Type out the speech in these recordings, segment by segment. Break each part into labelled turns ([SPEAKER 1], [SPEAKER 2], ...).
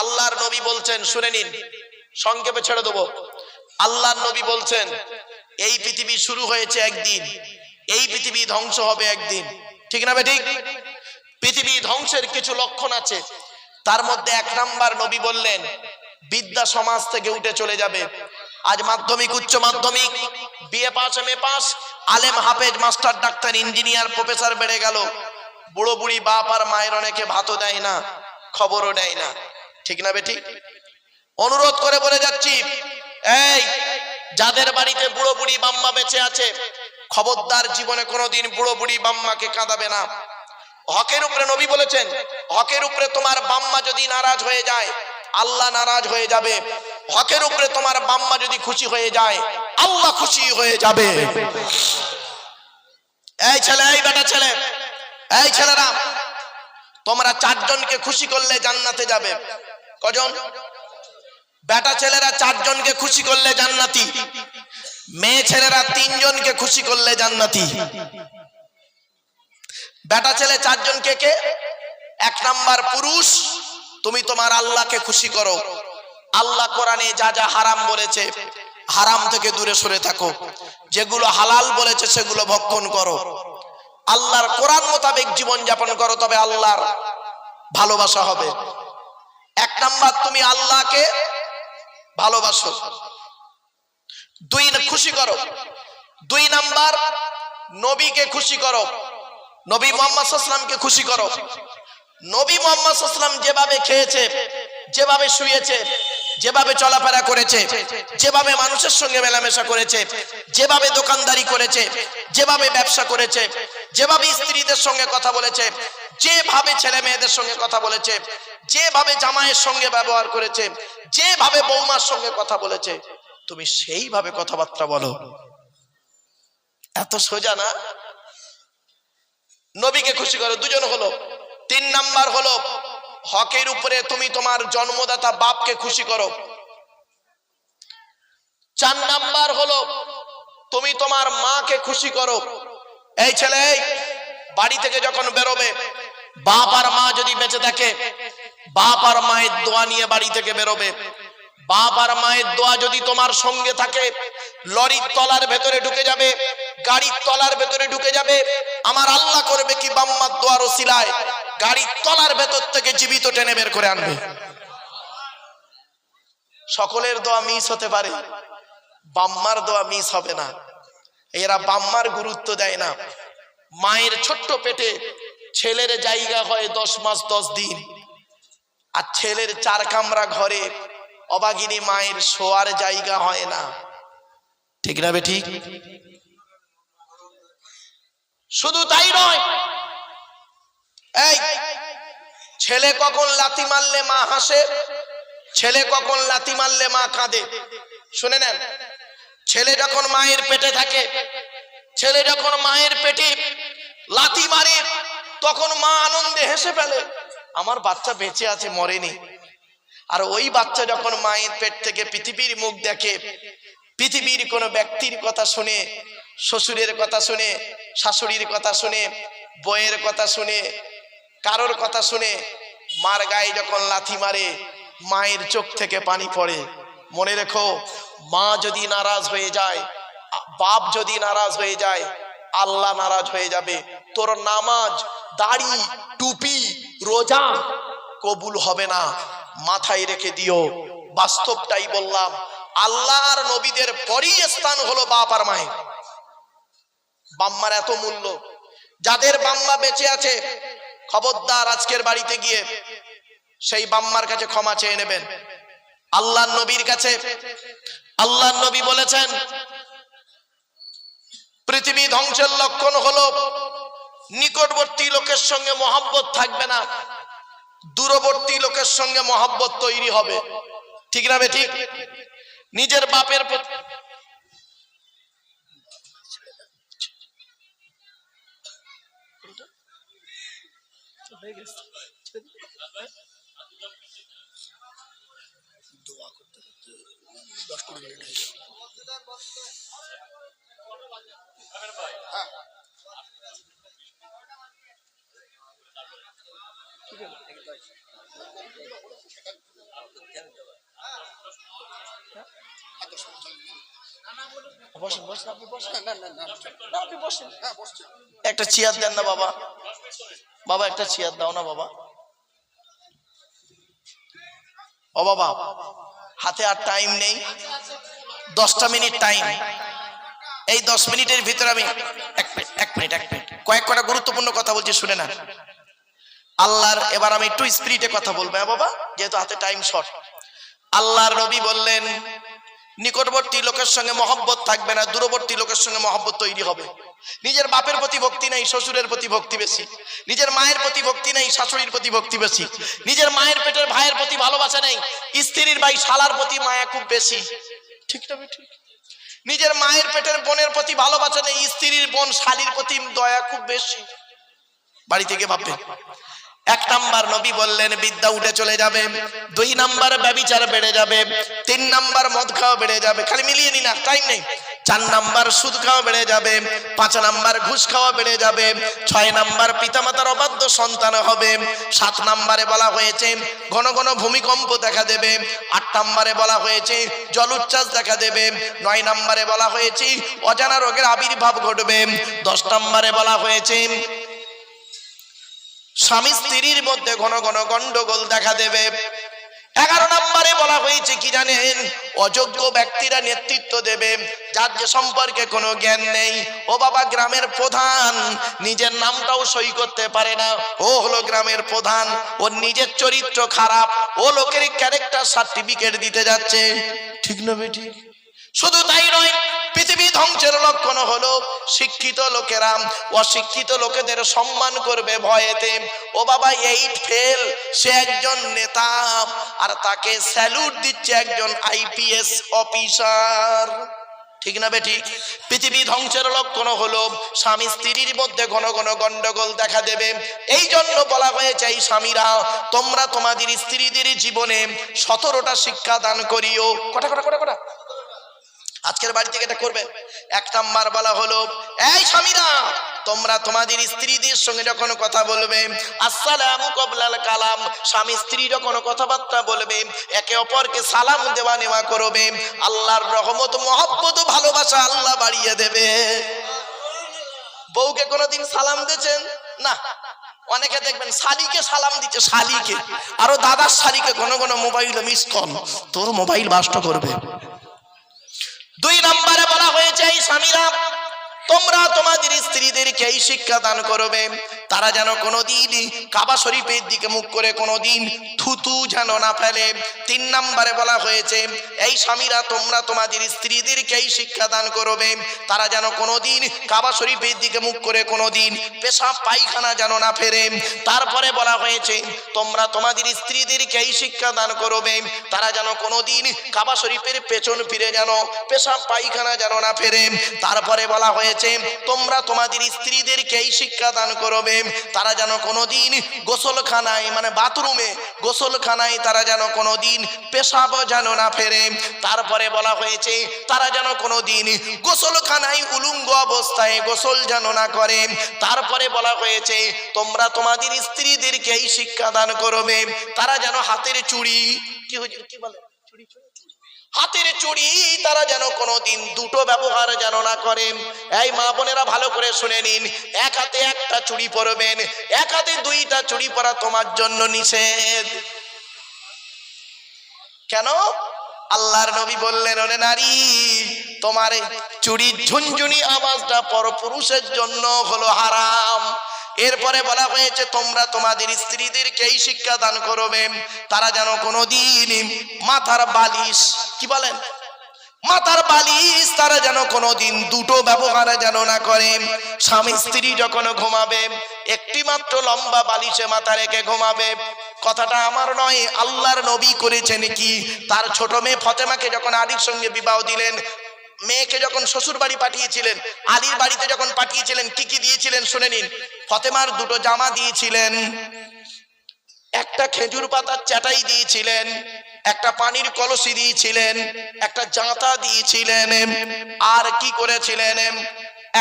[SPEAKER 1] আল্লাহর নবী বলছেন, শুনে নিন, সংক্ষেপে ছেড়ে দেবো। আল্লাহর নবী বলছেন, এই পৃথিবী শুরু হয়েছে একদিন, এই পৃথিবী ধ্বংস হবে একদিন। ঠিক না ঠিক? পৃথিবী ধ্বংসের কিছু লক্ষণ আছে। তার মধ্যে এক নাম্বার নবী বললেন, বিদ্যা সমাজ থেকে উঠে চলে যাবে। আজ মাধ্যমিক, উচ্চ মাধ্যমিক, BA pass M A pass, আলেম, হাফেজ, মাস্টার, ডাক্তার, ইঞ্জিনিয়ার, প্রফেসর বেড়ে গেল। বুড়ো বুড়ি বাপ আর মায়ের অনেকে ভাতও দেয় না, খবরও দেয় না। ঠিক না বেটি? অনুরোধ করে বলে যাচ্ছি, এই, যাদের বাড়িতে বুড়ো বুড়ি বাম্মা বেঁচে আছে, খবরদার জীবনে কোনোদিন বুড়ো বুড়ি বাম্মাকে কাঁদাবে না। হকের উপরে নবী বলেছেন, হকের উপরে তোমার বাম্মা যদি নারাজ হয়ে যায়, আল্লাহ নারাজ হয়ে যাবে। হকের উপরে তোমার বাম্মা যদি খুশি হয়ে যায়, আল্লাহ খুশি হয়ে যাবে। এই ছেলে, এই বেটা ছেলে, এই ছেলেরা, তোমরা চারজনকে খুশি করলে জান্নাতে যাবে। কজন? বেটা ছেলেরা চারজনকে খুশি করলে জান্নাতি, মেয়ে ছেলেরা তিনজনকে খুশি করলে জান্নাতি। বেটা ছেলে চারজন কে কে? এক নাম্বার পুরুষ, তুমি তোমার আল্লাহকে খুশি করো। আল্লাহ কোরআনে যা যা হারাম বলেছে, হারাম থেকে দূরে সরে থাকো। যেগুলো হালাল বলেছে, সেগুলো ভক্ষণ করো। আল্লাহর কোরআন মোতাবেক জীবন যাপন করো, তবে আল্লাহর ভালোবাসা হবে। এক নাম্বার, তুমি আল্লাহকে ভালোবাসো। দুই, খুশি করো। দুই নাম্বার, নবীকে খুশি করো। নবী মোহাম্মদ খুশি করো। নবী মোহাম্মদ যেভাবে খেয়েছে যেভাবে শুয়েছে, যেভাবে চলাফেরা করেছে, যেভাবে মানুষের সঙ্গে মেলামেশা করেছে, যেভাবে দোকানদারি করেছে, যেভাবে ব্যবসা করেছে, যেভাবে স্ত্রীদের সঙ্গে কথা বলেছে, যেভাবে ছেলে মেয়েদের সঙ্গে কথা বলেছে, যেভাবে জামাইয়ের সঙ্গে ব্যবহার করেছে, যেভাবে বৌমার সঙ্গে কথা বলেছে, তুমি সেইভাবে কথাবার্তা বলো। এত সোজা না? নবীকে খুশি করো, দুজন হলো, তিন নাম্বার হলো হকের উপরে তুমি তোমার জন্মদাতা বাপকে খুশি করো। চার নাম্বার হলো, তুমি তোমার মাকে খুশি করো। এই ছেলে বাড়ি থেকে যখন বেরোবে, বাপ আর মা যদি বেঁচে থাকে, বাপ আর মায়ের দোয়া নিয়ে বাড়ি থেকে বেরোবে। বাপ আর মায়ের দোয়া যদি তোমার সঙ্গে থাকে, লরির তলার ভেতরে ঢুকে যাবে, গাড়ির তলার ভেতরে ঢুকে যাবে, আমার আল্লাহ করবে কি বাম্মার দোয়ার ওসিলায়, গাড়ির তলার ভেতর থেকে জীবিত টেনে বের করে আনবে। সকলের দোয়া মিস হতে পারে, বাম্মার দোয়া মিস হবে না। এরা বাম্মার গুরুত্ব দেয় না। মায়ের ছোট্ট পেটে ছেলের জায়গা হয় দশ মাস দশ দিন, আর ছেলের চার কামরা ঘরে অবাগিনী মায়ের শোয়ার জায়গা হয় না। ঠিক না বে ঠিক? শুধু তাই নয় ছেলে কখন লাথি মারলে মা হাসে? ছেলে কখন লাথি মারলে মা কাঁদে? শুনে নেন, ছেলে যখন মায়ের পেটে থাকে, ছেলে যখন মায়ের পেটে লাথি মারে, তখন মা আনন্দে হেসে ফেলে, আমার বাচ্চা বেঁচে আছে, মরেনি। আর ওই বাচ্চা যখন মায়ের পেট থেকে পৃথিবীর মুখ দেখে, পৃথিবীর কোন ব্যক্তির কথা শুনে, শ্বশুরের কথা শুনে, শাশুড়ির কথা শুনে বইয়ের কথা শুনে, কারোর কথা শুনে, মার গায়ে যখন লাথি মারে, মায়ের চোখ থেকে পানি পড়ে। মনে রেখো, মা যদি নারাজ হয়ে যায়, বাপ যদি নারাজ হয়ে যায়, আল্লাহ নারাজ হয়ে যাবে। তোর নামাজ, দাড়ি, টুপি, রোজা কবুল হবে না। মাথায় রেখে দিও। বাস্তবটাই বললাম আল্লাহর নবীদের পরই স্থান হলো বাপ আর মায়ের। বাম্মার এত মূল্য, যাদের বাম্মা বেঁচে আছে, খবরদার আজকের বাড়িতে গিয়ে সেই বাম্মার কাছে ক্ষমা চেয়ে নেবেন। আল্লাহ নবীর কাছে আল্লাহ নবী বলেছেন, পৃথিবী ধ্বংসের লক্ষণ হলো নিকটবর্তী লোকের সঙ্গে মহাব্বত থাকবে না। দূরবর্তী লোকের সঙ্গে মহাব্বত তৈরি হবে। ঠিক না ঠিক? নিজের বাপের
[SPEAKER 2] দশ
[SPEAKER 1] একটা চেয়ার দেন না বাবা। বাবা, একটা চেয়ার দাও না বাবা। ও বাবা, হাতে আর টাইম নেই। দশটা মিনিট টাইম এই দশ মিনিটের ভিতরে আমি এক মিনিট এক মিনিট। কয়েক কটা গুরুত্বপূর্ণ কথা বলছি, শুনে না। আল্লাহর, এবার আমি একটু স্পিরিটে কথা বলব হ্যাঁ বাবা? যেহেতু হাতে টাইম শর্ট আল্লাহর নবী বললেন, নিকটবর্তী লোকের সঙ্গে মহব্বত থাকবে না, দূরবর্তী লোকের সঙ্গে মহব্বত তৈরি হবে। নিজের বাপের প্রতি ভক্তি নেই, শ্বশুরের প্রতি ভক্তি বেশি। নিজের মায়ের প্রতি ভক্তি নেই, শাশুড়ির প্রতি ভক্তি বেশি। নিজের মায়ের পেটের ভাইয়ের প্রতি ভালোবাসা নেই, স্ত্রীর ভাই শালার প্রতি মায়া খুব বেশি। ঠিক না ঠিক নিজের মায়ের পেটের বোনের প্রতি ভালোবাসা নেই, স্ত্রীর বোন শালির প্রতি দয়া খুব বেশি। বাড়ি থেকে ভাববেন এক নাম্বার নবী বললেন, বিদ্যা উঠে চলে যাবে। দুই নাম্বার ব্যবিচার বেড়ে যাবে। তিন নাম্বার মদ খাওয়া বেড়ে যাবে। খালি মিলিয়ে নি না টাইম নেই। চার নাম্বার সুদ খাওয়া বেড়ে যাবে। পাঁচ নাম্বার ঘুষ খাওয়া বেড়ে যাবে। ছয় নাম্বার পিতামাতার অবাধ্য সন্তান হবে। সাত নাম্বারে বলা হয়েছে, ঘন ঘন ভূমিকম্প দেখা দেবে। আট নাম্বারে বলা হয়েছে, জল উচ্ছ্বাস দেখা দেবে। নয় নাম্বারে বলা হয়েছে, অজানা রোগের আবির্ভাব ঘটবে। দশ নাম্বারে বলা হয়েছে স্বামী স্ত্রীর মধ্যে ঘন ঘন গন্ডগোল দেখা দেবে। এগারো নম্বরে বলা হয়েছে কি জানেন? অযোগ্য ব্যক্তিরা নেতৃত্ব দেবে। যার যে সম্পর্কে কোনো জ্ঞান নেই, ও বাবা গ্রামের প্রধান, নিজের নামটাও সই করতে পারে না। ও হলো গ্রামের প্রধান ওর নিজের চরিত্র খারাপ, ও লোকের ক্যারেক্টার সার্টিফিকেট দিতে যাচ্ছে। ঠিক না বেঠিক? শুধু তাই নয়, পৃথিবী ধ্বংসের লক্ষণ হলো শিক্ষিত লোকেরা, অশিক্ষিত লোকেদের সম্মান করবে ভয়েতে। ও বাবা এইট ফেল সে একজন নেতা আর তাকে স্যালুট দিচ্ছে একজন আইপিএস অফিসার ঠিক না বেটি পৃথিবী ধ্বংসের লক্ষণ হলো স্বামী স্ত্রীর মধ্যে ঘন ঘন গন্ডগোল দেখা দেবে। এই জন্য বলা হয়েছে, এই স্বামীরা, তোমরা তোমাদের স্ত্রীদের জীবনে সতেরোটা শিক্ষা দান করিও। কটা কটা কটা কটা? আজকের বাড়ি থেকে এটা করবে এক নাম্বার বলা হলো, এই স্বামীরা, তোমরা তোমাদের স্ত্রীদের সঙ্গে যখন কথা বলবে, আসসালামু কবলাল কালাম, স্বামী স্ত্রী যখন কথাবার্তা বলবে, একে অপরকে সালাম দেওয়া নেওয়া করবে, আল্লাহর রহমত, মহব্বত, ভালোবাসা আল্লাহ বাড়িয়ে দেবে। বউকে কোনোদিন সালাম দিয়েছেন? না। অনেকে দেখবেন শালিকে সালাম দিচ্ছে, শালিকে। আরও দাদার শালিকে ঘন ঘন মোবাইল মিস কল। তোর মোবাইল বাস্ট করবে। দুই নম্বরে বলা হয়েছে এই স্বামীরা তোমরা তোমাদের স্ত্রীদেরকে এই শিক্ষা দান করবে। তারা যেন কোনো কোনোদিন কাবা শরীফের দিকে মুখ করে কোনোদিন থুতু যেন না ফেলে। তিন নম্বরে বলা হয়েছে, এই স্বামীরা তোমরা তোমাদের স্ত্রীদেরকেই এই শিক্ষা দান করবে। তারা যেন কোনোদিন কাবা শরীফের দিকে মুখ করে কোনো কোনোদিন পেশাব পায়খানা যেন না ফেরে। তারপরে বলা হয়েছে, তোমরা তোমাদের স্ত্রীদেরকেই এই শিক্ষা দান করবে। তারা যেন কোনোদিন কাবা শরীফের পেছন ফিরে যেন পেশাব পায়খানা যেন না ফেরে। তারপরে বলা হয়েছে, তোমরা তোমাদের স্ত্রীদেরকেই শিক্ষা দান করবে তারা যেন কোনোদিন গোসলখানায় মানে বাথরুমে গোসলখানায় তারা যেন কোনোদিন পেশাব যেন না ফেরে। তারপরে বলা হয়েছে, তারা যেন কোনোদিন গোসলখানায় উলুঙ্গ অবস্থায় গোসল যেন না করে। তারপরে বলা হয়েছে, তোমরা তোমাদের স্ত্রীদেরকে এই শিক্ষা দান করবে। তারা যেন হাতের চুড়ি, কি হুজুর কি বলে? চুড়ি চুড়ি? হাতের চুড়ি, তারা যেন কোনোদিন দুটো ব্যবহার যেন না করেন এই মা বোনেরা ভালো করে শুনে নিন, এক হাতে একটা চুড়ি পরবেন, এক হাতে দুইটা চুড়ি পরা তোমার জন্য নিষেধ। কেন? আল্লাহর নবী বললেন, ওরে নারী, তোমার চুরির ঝুনঝুনি আওয়াজটা পরপুরুষের জন্য হলো হারাম। এরপরে বলা হয়েছে, তোমরা তোমাদের স্ত্রীদেরকে এই শিক্ষা দান করবে। তারা যেন কোনোদিন মাথার বালিশ কি বলেন? মাথার বালিশ তারা যেন কোনোদিন দুটো ব্যবহার যেন না করে। স্বামী স্ত্রী যখন ঘুমাবে, একটি মাত্র লম্বা বালিশে মাথা রেখে ঘুমাবে। কথাটা আমার নয়, আল্লাহর নবী করেছেন কি? তার ছোট মেয়ে ফতেমাকে যখন আলীর সঙ্গে বিবাহ দিলেন, মেয়েকে যখন শ্বশুর বাড়ি পাঠিয়েছিলেন, আলীর বাড়িতে যখন পাঠিয়েছিলেন, কি কি দিয়েছিলেন শুনে নিন। ফতেমার দুটো জামা দিয়েছিলেন, একটা খেজুর পাতার চাটাই দিয়েছিলেন, একটা পানির কলসি দিয়েছিলেন, একটা জাঁতা দিয়েছিলেন, আর কি করেছিলেন,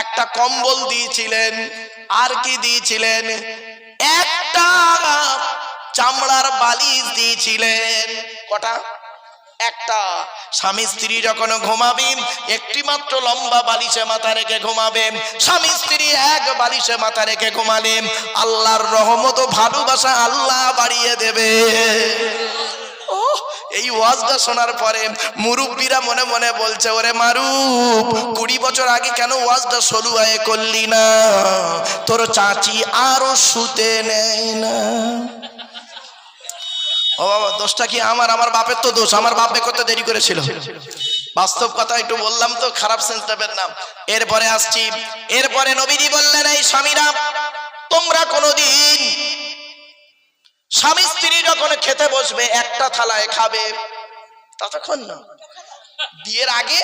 [SPEAKER 1] একটা কম্বল দিয়েছিলেন, আর কি দিয়েছিলেন, একটা চামড়ার বালিশ দিয়েছিলেন। কটা? একটা। স্বামী স্ত্রী যখন ঘুমাবে একটি মাত্র লম্বা বালিশে মাথা রেখে ঘুমাবে। স্বামী স্ত্রী এক বালিশে মাথা রেখে ঘুমালে আল্লাহর রহমত ও ভালোবাসা আল্লাহ বাড়িয়ে দেবে। ওহ, এই ওয়াজটা শোনার পরে মুরব্বীরা মনে মনে বলছে ওরে মারুপ কুড়ি বছর আগে কেন ওয়াজটা সলুয়ায় করলি না? তোর চাচি আরও শুতে নেয় না। ও বাবা দোষটা কি আমার? আমার বাপের তো দোষ। আমার বাপে করতে দেরি করেছিল। বাস্তব কথা একটু বললাম তো খারাপ সেন্স নেবেন না। এরপরে আসছি। এরপরে নবীজি বললেন এই স্বামীরা তোমরা কোনোদিন স্বামী স্ত্রী যখন খেতে বসবে একটা থালায় খাবে। ততক্ষণ না। বিয়ের আগে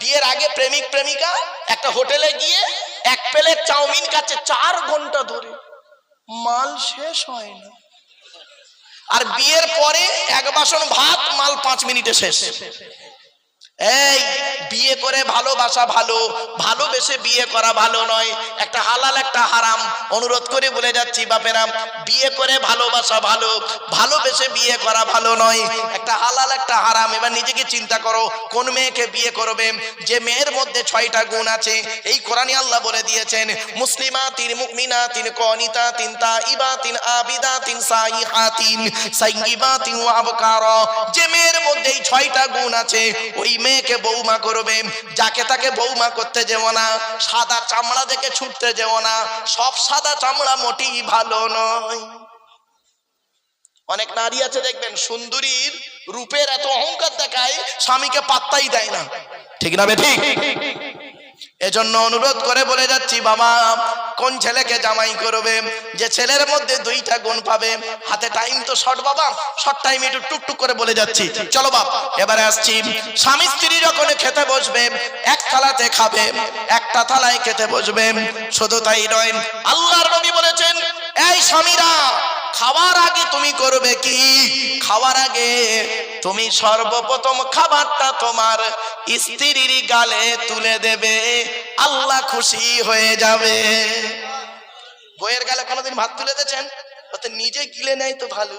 [SPEAKER 1] বিয়ের আগে প্রেমিক প্রেমিকা একটা হোটেলে গিয়ে এক প্লেট চাউমিন খাচ্ছে চার ঘণ্টা ধরে। মাল শেষ হয় না। আর বিয়ের পরে এক বাসন ভাত মাল পাঁচ মিনিটে শেষ। এই, বিয়ে করে ভালোবাসা ভালো, ভালোবেসে বিয়ে করা ভালো নয়। একটা হালাল, একটা হারাম। অনুরোধ করে বলে যাচ্ছি বাপেরাম বিয়ে করে ভালোবাসা ভালো, ভালোবেসে বিয়ে করা ভালো নয়। একটা হালাল, একটা হারাম, এবার নিজেকে চিন্তা করো, কোন মেয়েকে বিয়ে করবে? যে মেয়ের মধ্যে ছয়টা গুণ আছে, এই কোরআনে আল্লাহ বলে দিয়েছেন মুসলিমা তিন মুকমিনা তিন কনিতা তিন তাইবা তিন আবিদা তিন সাইহা তিন সাইয়িবা তিন আবকার। যে মেয়ের মধ্যে এই ছয়টা গুণ আছে, ওই মেয়েকে বৌমা করবে, যাকে তাকে বৌমা করতে যেও না, সাদা চামড়া দেখে ছুটতে যেও না, সব সাদা চামড়া মোটেই ভালো নয়। অনেক নারী আছে দেখবেন, সুন্দরীর রূপের এত অহংকার দেখায় স্বামীকে পাত্তাই দেয় না। ঠিক না বে ঠিক? এজন্য অনুরোধ করে বলে যাচ্ছি, বাবা, কোন ছেলেকে জামাই করবে? যে ছেলের মধ্যে দুইটা গুণ পাবে। হাতে টাইম তো শর্ট বাবা। শর্ট টাইম একটু টুকটুক করে বলে যাচ্ছি। চলো বাপ, এবারে আসছি। স্বামী স্ত্রী যখন খেতে বসবে, এক থালাতে খাবে, একটা থালায় খেতে বসবে। শুধু তাই নয়, আল্লাহর নবী বলেছেন, এই স্বামীরা খাওয়ার আগে তুমি করবে কি? খাওয়ার আগে তুমি সর্বপ্রথম খাবারটা তোমার স্ত্রীর গালে তুলে দেবে। আল্লাহ খুশি হয়ে যাবে। বইয়ের গালে কোনোদিন ভাত তুলে দিয়েছেন? ওতে নিজে গিলে নেয় তো ভালো।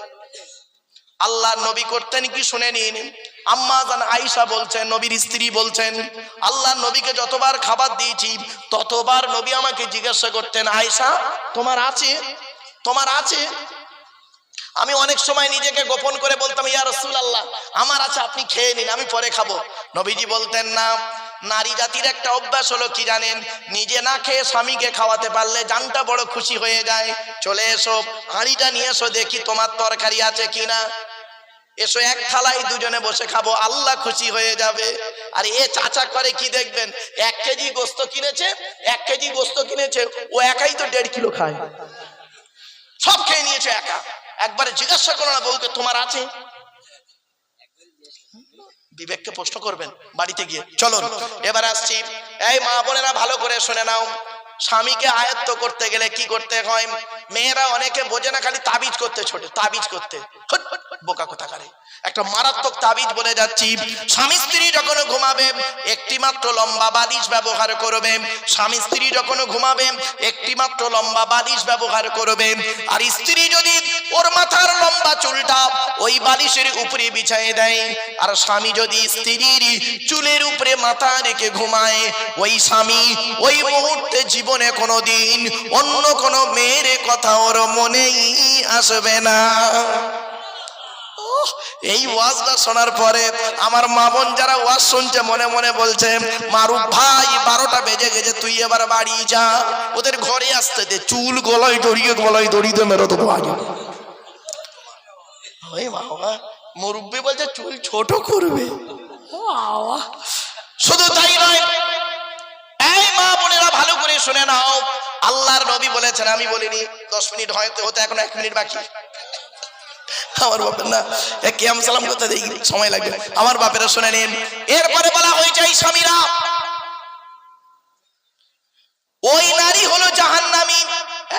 [SPEAKER 1] আল্লাহ নবী করতেন কি শুনে নিন। আম্মা জান আয়েশা বলছেন, নবীর স্ত্রী বলছেন, আল্লাহ নবীকে যতবার খাবার দিয়েছি, ততবার নবী আমাকে জিজ্ঞাসা করতেন, আয়েশা, তোমার আছে? তোমার আছে? আমি অনেক সময় নিজেকে গোপন করে বলতাম, ইয়া রসুল আল্লাহ আমার আছে, আপনি খেয়ে নিন, আমি পরে খাব। নবীজি বলতেন, না, নারী জাতির একটা অভ্যাস হলো কি জানেন, নিজে না খেয়ে স্বামীকে খাওয়াতে পারলে জানটা বড় খুশি হয়ে যায়। চলে এসো, হাঁড়িটা নিয়ে এসো, দেখি তোমার তরকারি আছে কি না। এসো, এক থালায় দুজনে বসে খাব, আল্লাহ খুশি হয়ে যাবে। আর এ চাচা করে কি দেখবেন, এক কেজি গোস্ত কিনেছে, এক কেজি গোস্ত কিনেছে, ও একাই তো দেড় কিলো খায়। সব খেয়ে নিয়েছে একা। একবারে জিজ্ঞাসা করো না বউকে, তোমার আছে? বিবেককে প্রশ্ন করবেন বাড়িতে গিয়ে। চলো এবার আসছি। এই মা বোনেরা, ভালো করে শুনে নাও। স্বামীকে আয়ত্ত করতে গেলে কি করতে হয়? মেয়েরা অনেকে বোঝে না, খালি তাবিজ করতে ছোট, তাবিজ করতে। বোকা কথা কারে একটা মারাত্মক তাবিজ বলে যাচ্ছি। স্বামী স্ত্রী যখন ঘুমাবে একটি মাত্র লম্বা বালিশ ব্যবহার করবে। স্বামী স্ত্রী যখন ঘুমাবে একটি মাত্র লম্বা বালিশ ব্যবহার করবে। আর স্ত্রী যদি ওর মাথার লম্বা চুলটা ওই বালিশের উপরে বিছায় দেয়, আর স্বামী যদি স্ত্রীর চুলের উপরে মাথা রেখে ঘুমায়, ওই স্বামী ওই মুহূর্তে জীবনে কোনোদিন অন্য কোনো মেয়ের কথা ওর মনেই আসবে না। এই ওয়াজটা শোনার পরে আমার মা বোন যারা ওয়াজ শুনছে মনে মনে বলছে মারুফ ভাই বারোটা বেজে গেছে তুই এবার বাড়ি যা। ওদের ঘরে আসতে দে চুল গলায় দড়িয়ে গলায় দড়িয়ে মেরো দেবো আগে। ওই বাবা মুরব্বী বলছে চুল ছোট করবে। শুধু তাই নয় এই মা বোনেরা ভালো করে শুনে নাও। আল্লাহর নবী বলেছেন আমি বলিনি দশ মিনিট হয়তো হতে এখন এক মিনিট বাকি। আমার বাপের না। কিয়াম সালাম করতে দেখি, সময় লাগবে। আমার বাপেরা শুনে নিন। এরপরে বলা হয়েছে, এই স্বামীরা, ওই নারী হলো জাহান্নামী।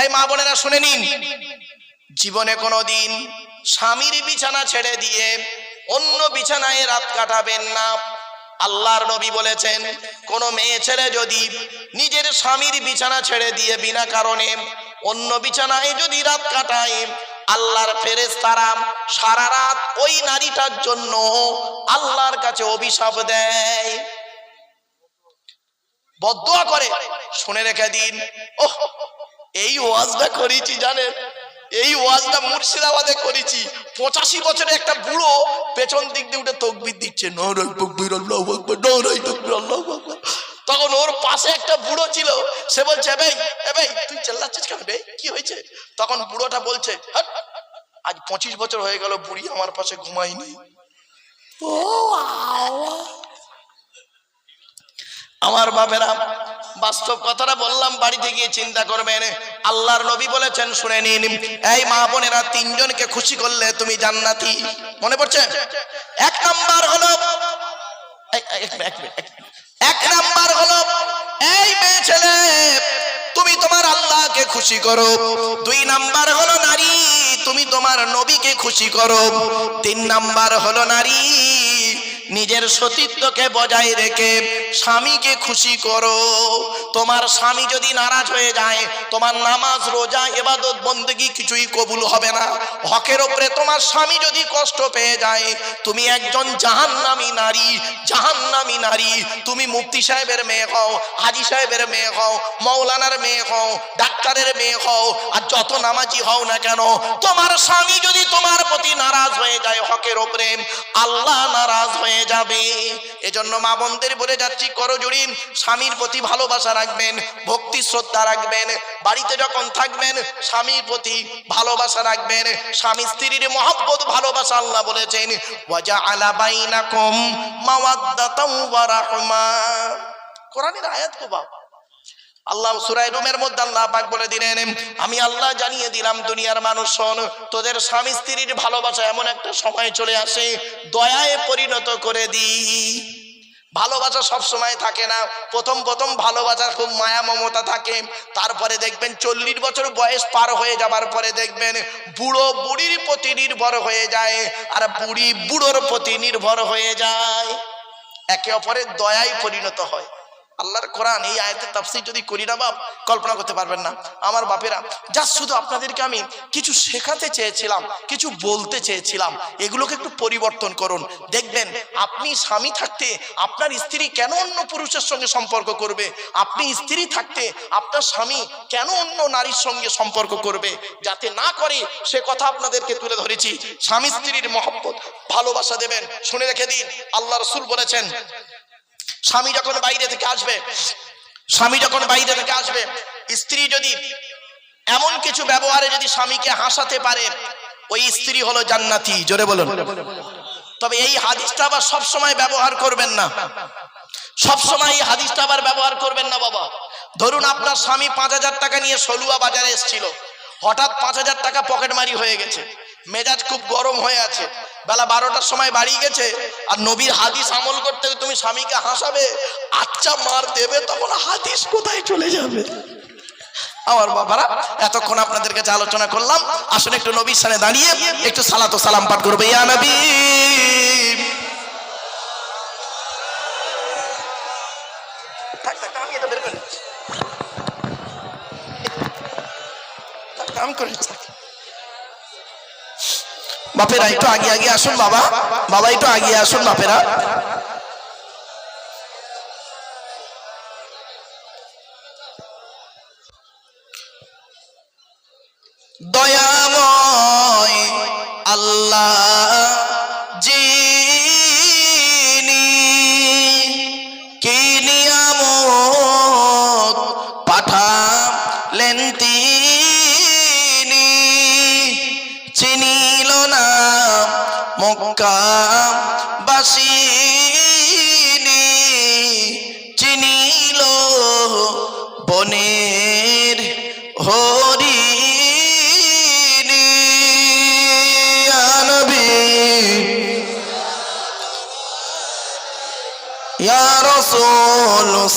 [SPEAKER 1] এই মা বোনেরা শুনে নিন। জীবনে কোনোদিন স্বামীর বিছানা ছেড়ে দিয়ে অন্য বিছানায় রাত কাটাবেন না। আল্লাহর নবী বলেছেন, কোন মেয়ে ছেলে যদি নিজের স্বামীর বিছানা ছেড়ে দিয়ে বিনা কারণে অন্য বিছানায় যদি রাত কাটায় আল্লাহর ফেরেশতারা সারা রাত ওই নারীটার জন্য আল্লাহর কাছে অভিশাপ দেয়। বদুয়া করে, শুনে রেখে দিন। ওহ, এই ওয়াজটা করেছি জানেন? এই ওয়াজটা মুর্শিদাবাদে করেছি। পঁচাশি বছরের একটা বুড়ো পেছন দিক দিয়ে উঠে তকবির দিচ্ছে নরাই তকবির, আল্লাহ নরাই তকবির, আল্লাহ তখন ওর পাশে একটা বুড়ো ছিল। সে বলছে ভাই ভাই, তুই চেল্লাচ্ছিস কেন বে কি হয়েছে? তখন বুড়োটা বলছে আজ পঁচিশ বছর হয়ে গেল, বুড়ি আমার পাশে ঘুমায়নি। ও আমার বাপেরা, বাস্তব কথাটা বললাম, বাড়িতে গিয়ে চিন্তা করবেন। আল্লাহর নবী বলেছেন, শুনে নিন, এই মা বোনেরা তিনজনকে খুশি করলে তুমি জান্নাতি। মনে পড়ছে? এক নাম্বার হলো এক নাম্বার হলো, এই মেয়ে ছেলে, তুমি তোমার আল্লাহকে খুশি করো। দুই নাম্বার হলো, নারী, তুমি তোমার নবীকে খুশি করো। তিন নাম্বার হলো, নারী নিজের সতীত্বকে বজায় রেখে স্বামীকে খুশি করো। তোমার স্বামী যদি নারাজ হয়ে যায়, তোমার নামাজ, রোজা, এবাদত, বন্দেগি কিছুই কবুল হবে না। হকের ওপরে তোমার স্বামী যদি কষ্ট পেয়ে যায়, তুমি একজন জাহান্নামী নারী জাহান্নামী নারী। তুমি মুফতি সাহেবের মেয়ে হও, হাজি সাহেবের মেয়ে হও, মৌলানার মেয়ে হও, ডাক্তারের মেয়ে হও, আর যত নামাজি হও না কেন, তোমার স্বামী যদি তোমার প্রতি নারাজ হয়ে যায় হকের ওপরে, আল্লাহ নারাজ হয়ে যাবে। এজন্য মা বোনদের বলে যাচ্ছি করজুড়ি স্বামীর প্রতি ভালোবাসা রাখবেন, ভক্তি, শ্রদ্ধা রাখবেন, বাড়িতে যখন থাকবেন, স্বামীর প্রতি ভালোবাসা রাখবেন, স্বামী স্ত্রীর মহব্বত, ভালোবাসা আল্লাহ বলেছেন ওয়াজা আলা বাইনাকুম মাওয়াদ্দাতাও ওয়া রাহমা। কোরআনের আয়াত কো বাবা। আল্লাহ সুরাই রুমের মধ্যে আল্লাহ পাক বলে দিলেন, আমি আল্লাহ জানিয়ে দিলাম দুনিয়ার মানুষ শোন, তোদের স্বামী স্ত্রীর ভালোবাসা এমন একটা সময় চলে আসে, দয়ায় পরিণত করে দি। ভালোবাসা সব সময় থাকে না, প্রথম প্রথম ভালোবাসা খুব মায়া মমতা থাকে, তারপরে দেখবেন চল্লিশ বছর বয়স পার হয়ে যাবার পরে দেখবেন বুড়ো বুড়ির প্রতি নির্ভর হয়ে যায়, আর বুড়ি বুড়োর প্রতি নির্ভর হয়ে যায়। একে অপরের দয়ায় পরিণত হয়। আল্লাহর কোরআন এই আয়াতের তাফসীর যদি করি না বাপ, কল্পনা করতে পারবেন না। আমার বাপেরা যা শুধু আপনাদেরকে আমি কিছু শেখাতে চেয়েছিলাম, কিছু বলতে চেয়েছিলাম, এগুলোকে একটু পরিবর্তন করুন। দেখবেন, আপনি স্বামী থাকতে আপনার স্ত্রী কেন অন্য পুরুষের সঙ্গে সম্পর্ক করবে? আপনি স্ত্রী থাকতে আপনার স্বামী কেন অন্য নারীর সঙ্গে সম্পর্ক করবে? যাতে না করে সে কথা আপনাদেরকে তুলে ধরেছি। স্বামী স্ত্রীর মহব্বত, ভালোবাসা দেবেন। শুনে রেখে দিন, আল্লাহ রসুল বলেছেন স্বামী যখন বাইরে থেকে আসবে, স্বামী যখন বাইরে থেকে আসবে, স্ত্রী যদি এমন কিছু ব্যবহারে যদি স্বামীকে হাসাতে পারে, ওই স্ত্রী হলো জান্নাতি। জোরে বলুন। তবে এই হাদিসটা আবার সব সময় ব্যবহার করবেন না। সব সময় এই হাদিসটা আবার ব্যবহার করবেন না, বাবা। ধরুন আপনার স্বামী পাঁচ হাজার টাকা নিয়ে সলুয়া বাজারে এসেছিল। হঠাৎ পাঁচ হাজার টাকা পকেটমারি হয়ে গেছে। মেজাজ খুব গরম হয়ে আছে। বেলা বারোটার সময় বাড়ি গেছে আর নবীর হাদিস আমল করতে তুমি স্বামীকে হাসাবে আচ্ছা মার দেবে, তখন হাদিস কোথায় চলে যাবে? আমার বাবারা, এতক্ষণ আপনাদের কাছে আলোচনা করলাম। আসলে একটু নবীর সামনে দাঁড়িয়ে একটু সালাত সালাম পাঠ করবে। ইয়া নবী! আমি করে বাপেরা একটু আগে আগে আসুন বাবা। বাবা একটু আগে আসুন বাপেরা। দয়াময় আল্লাহ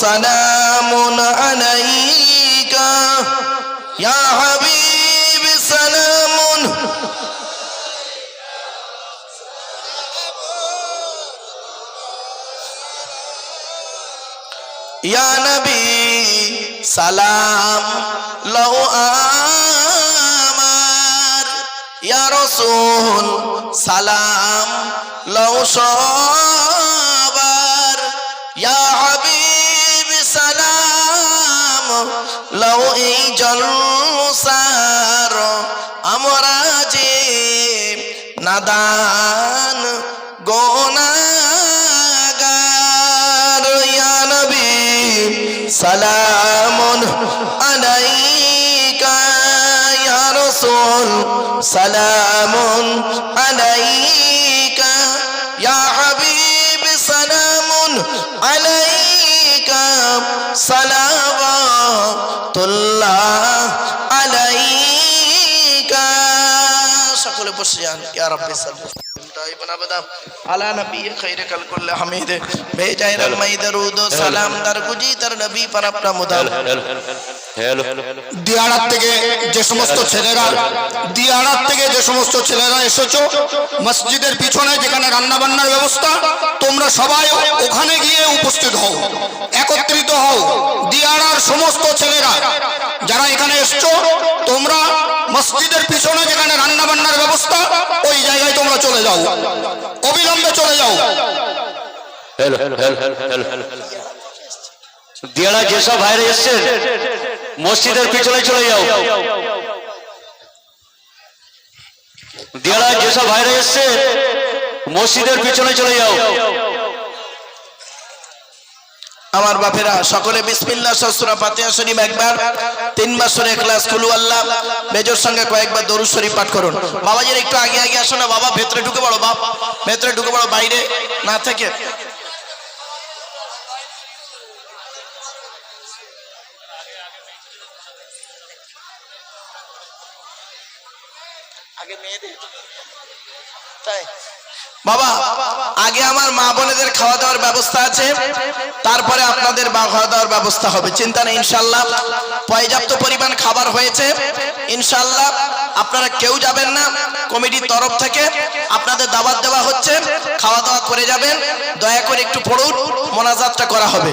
[SPEAKER 1] সালামুন আলাইকা ইয়া হাবিব সালামুন ইয়া নবী সালাম লও আমার ইয়া রাসূল সালাম লও লও এই জলসার আমরা যে নাদান গোনাগার। নবী সালামুন আলাইকা। ইয়া রাসূল সালামুন আলাইকা। সালাওয়াতুল্লাহ আলাইকা সকলে বসে যান ইয়া রাব্বি সাল্লাল্লাহু دائما ابدا على نبی خیر کل کل حمید بھیجائے رلمائی درود و سلام در گجی در نبی پر اپنا مدام
[SPEAKER 2] হ্যালো
[SPEAKER 3] দিয়াড়ার থেকে যে সমস্ত ছেলেরা দিয়াড়ার থেকে যে সমস্ত ছেলেরা এসেছো মসজিদের পিছনে যেখানে রান্না বান্নার ব্যবস্থা তোমরা সবাই ওখানে গিয়ে উপস্থিত হও একত্রিত হও দিয়াড়ার সমস্ত ছেলেরা মসজিদের পিছনে যেখানে রান্না বান্নার ব্যবস্থা, ওই জায়গায় তোমরা চলে যাও। অবিলম্বে চলে যাও।
[SPEAKER 2] দিয়ারা যেসব ভাইরে এসছেন মসজিদের পিছনে চলে যাও। দিয়ারা যেসব ভাইরে এসছে, মসজিদের পিছনে চলে যাও।
[SPEAKER 1] আমার বাপেরা, সকলে বিসমিল্লা সসুরা ফাতিহা শরীফ একবার তিনবার সূরা ইখলাস কুলু আল্লাহ, মেজর সঙ্গে কয়েকবার দরু শরীফ পাঠ করুন। বাবাজির একটু আগে আগে আসো না, বাবা, ভেতরে ঢুকে পড়ো, বাপ, ভেতরে ঢুকে পড়ো, বাইরে, না থেকে। তাই? বাবা, আগে আমার মা বোনেদের খাওয়া দাওয়ার ব্যবস্থা আছে, তারপরে আপনাদের খাওয়া দাওয়ার ব্যবস্থা হবে। চিন্তা নেই ইনশাল্লাহ পর্যাপ্ত পরিমাণ খাবার হয়েছে। ইনশাল্লাহ আপনারা কেউ যাবেন না, কমিটির তরফ থেকে আপনাদের দাবাত দেওয়া হচ্ছে। খাওয়া দাওয়া করে যাবেন, দয়া করে একটু পড়ুন, মোনাজাতটা করা হবে।